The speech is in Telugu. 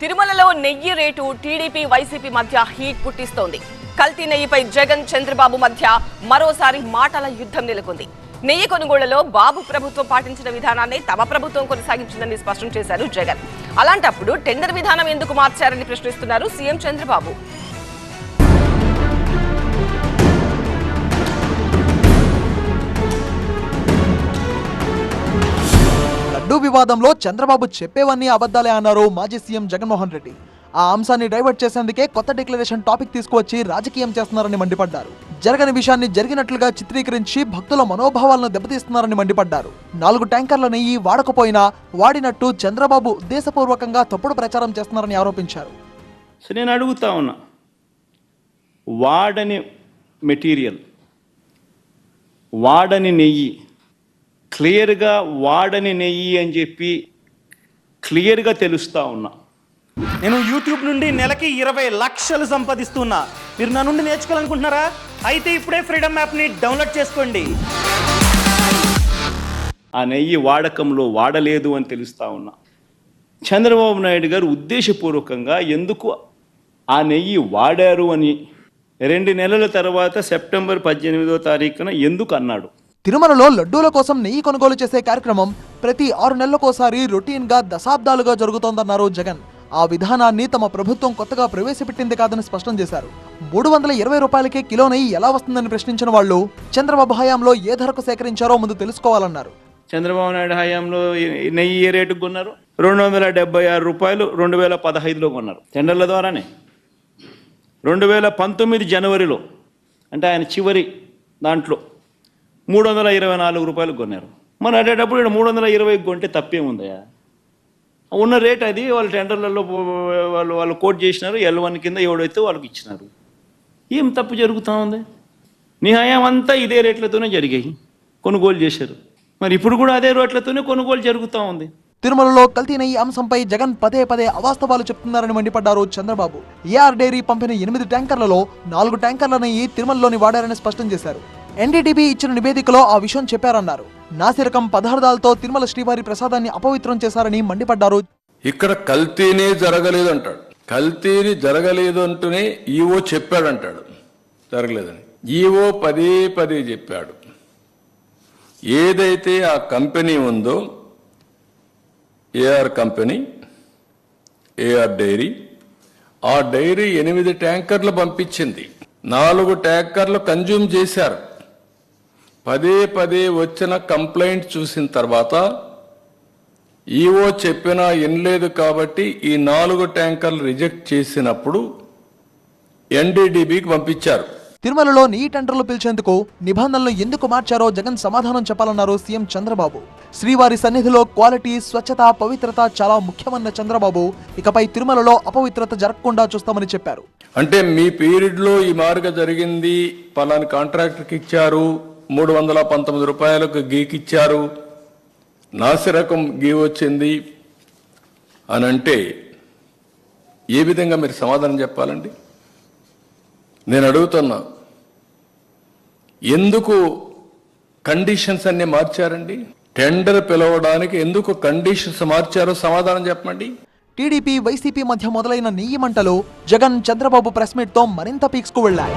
తిరుమలలో నెయ్యి రేటు టీడీపీ వైసీపీ మధ్య హీట్ పుట్టిస్తోంది. కల్తీ నెయ్యిపై జగన్ చంద్రబాబు మధ్య మరోసారి మాటల యుద్ధం నెలకొంది. నెయ్యి కొనుగోళ్ళలో బాబు ప్రభుత్వం పాటించిన విధానాన్ని తమ ప్రభుత్వం కొనసాగించిందని స్పష్టం చేశారు జగన్. అలాంటప్పుడు టెండర్ విధానం ఎందుకు మార్చారని ప్రశ్నిస్తున్నారు సీఎం చంద్రబాబు. వివాదంలో చంద్రబాబు చెప్పేవన్నీ అబద్ధాలే అన్నారు మాజీ సీఎం జగన్మోహన్ రెడ్డి. ఆ అంశాన్ని డైవర్ట్ చేసేందుకే కొత్త డిక్లరేషన్ టాపిక్ తీసుకువచ్చి రాజకీయం చేస్తున్నారని మండిపడ్డారు. జరగని విషయాన్ని జరిగినట్లుగా చిత్రీకరించి భక్తుల మనోభావాలను దెబ్బతీస్తున్నారని మండిపడ్డారు. నాలుగు ట్యాంకర్ల నెయ్యి వాడకపోయినా వాడినట్టు చంద్రబాబు ఉద్దేశపూర్వకంగా తప్పుడు ప్రచారం చేస్తున్నారని ఆరోపించారు. సో నేను అడుగుతా ఉన్నా. వాడని మెటీరియల్ వాడని నెయ్యి క్లియర్గా వాడని నెయ్యి అని చెప్పి క్లియర్గా తెలుస్తా ఉన్నా. నేను యూట్యూబ్ నుండి నెలకి ఇరవై లక్షలు సంపాదిస్తున్నా. మీరు నా నుండి నేర్చుకోవాలనుకుంటున్నారా? అయితే ఇప్పుడే ఫ్రీడమ్ యాప్ని డౌన్లోడ్ చేసుకోండి. ఆ నెయ్యి వాడకంలో వాడలేదు అని తెలుస్తా ఉన్నా. చంద్రబాబు నాయుడు గారు ఉద్దేశపూర్వకంగా ఎందుకు ఆ నెయ్యి వాడారు అని రెండు నెలల తర్వాత సెప్టెంబర్ పద్దెనిమిదో తారీఖున ఎందుకు అన్నాడు? తిరుమలలో లడ్డూల కోసం నెయ్యి కొనుగోలు చేసే కార్యక్రమం ప్రతి ఆరు నెలలకోసారి రొటీన్గా దశాబ్దాలుగా జరుగుతోందన్నారు జగన్. ఆ విధానాన్ని తమ ప్రభుత్వం కొత్తగా ప్రవేశపెట్టింది కాదని స్పష్టం చేశారు. మూడు వందల ఇరవై రూపాయలకే కిలో నెయ్యి ఎలా వస్తుందని ప్రశ్నించిన వాళ్ళు చంద్రబాబు హయాంలో ఏ ధరకు సేకరించారో ముందు తెలుసుకోవాలన్నారు. చంద్రబాబు నాయుడు హయాంలో నెయ్యి ఏ రేటుకు కొన్నారు? రెండు వందల డెబ్బై ఆరు రూపాయలు రెండు వేల పదహైదులో కొన్నారు. టెండర్ల ద్వారానే. రెండు వేల పంతొమ్మిది జనవరిలో అంటే ఆయన చివరి దాంట్లో. మూడు వందల ఇరవై నాలుగు రూపాయలు కొన్నారు. మరి అటేటప్పుడు ఇక్కడ మూడు వందల ఇరవై కొంటే తప్పేముందయా ఉన్న రేట్ అది వాళ్ళు టెండర్లలో వాళ్ళు వాళ్ళు కోట్ చేసినారు ఎల్ వన్ కింద ఎవడైతే వాళ్ళకి ఇచ్చినారు. ఏం తప్పు జరుగుతూ ఉంది? నీ హయాం అంతా ఇదే రేట్లతోనే జరిగాయి కొనుగోలు చేశారు. మరి ఇప్పుడు కూడా అదే రేట్లతోనే కొనుగోలు జరుగుతూ ఉంది. తిరుమలలో కల్తీన ఈ అంశంపై జగన్ పదే పదే అవాస్తవాలు చెప్తున్నారని మండిపడ్డారు చంద్రబాబు. ఏఆర్ డైరీ పంపిన ఎనిమిది ట్యాంకర్లలో నాలుగు ట్యాంకర్లను తిరుమలలోని వాడారని స్పష్టం చేశారు. ఎన్డీటీవీ ఇచ్చిన నివేదికలో ఆ విషయం చెప్పారన్నారు. నాసిరకం పదార్థాలతో తిరుమల శ్రీవారి ప్రసాదాన్ని అపవిత్రం చేశారని మండిపడ్డారు. ఇక్కడ కల్తీనే జరగలేదు అంటాడు కల్తీని జరగలేదు అంటూనే ఈవో చెప్పాడంటాడు. జరగలేదని. ఈవో పదే పదే చెప్పాడు. ఏదైతే ఆ కంపెనీ ఉందో ఏఆర్ కంపెనీ ఏఆర్ డైరీ ఆ డైరీ ఎనిమిది ట్యాంకర్లు పంపించింది. నాలుగు ట్యాంకర్లు కన్జ్యూమ్ చేశారు. పదే పదే వచ్చిన కంప్లైంట్ చూసిన తర్వాత ఈవో చెప్పినా వినలేదు కాబట్టి ఈ నాలుగు ట్యాంకర్లు రిజెక్ట్ చేసినప్పుడు ఎన్డీడీబీకి పంపించారు. తిరుమలలో నెయ్యి టెండర్లు పిలిచేందుకు నిబంధనలు ఎందుకు మార్చారో జగన్ సమాధానం చెప్పాలన్నారు సీఎం చంద్రబాబు. శ్రీవారి సన్నిధిలో క్వాలిటీ స్వచ్ఛత పవిత్రత చాలా ముఖ్యమన్న చంద్రబాబు. ఇకపై తిరుమలలో అపవిత్రత జరగకుండా చూస్తామని చెప్పారు. అంటే మీ పీరియడ్లో ఈ మార్గ జరిగింది పలాని కాంట్రాక్టర్కి ఇచ్చారు మూడు వందల పంతొమ్మిది రూపాయలకు గీకిచ్చారు. నాసిరకం గీ వచ్చింది అని అంటే ఏ విధంగా మీరు సమాధానం చెప్పాలండి? నేను అడుగుతున్నా ఎందుకు కండిషన్స్ అన్ని మార్చారండి? టెండర్ పిలవడానికి ఎందుకు కండిషన్స్ మార్చారో సమాధానం చెప్పండి. టీడీపీ వైసీపీ మధ్య మొదలైన నెయ్యి మంటలు జగన్ చంద్రబాబు ప్రెస్ మీట్తో మరింత పీక్స్కు వెళ్ళాయి.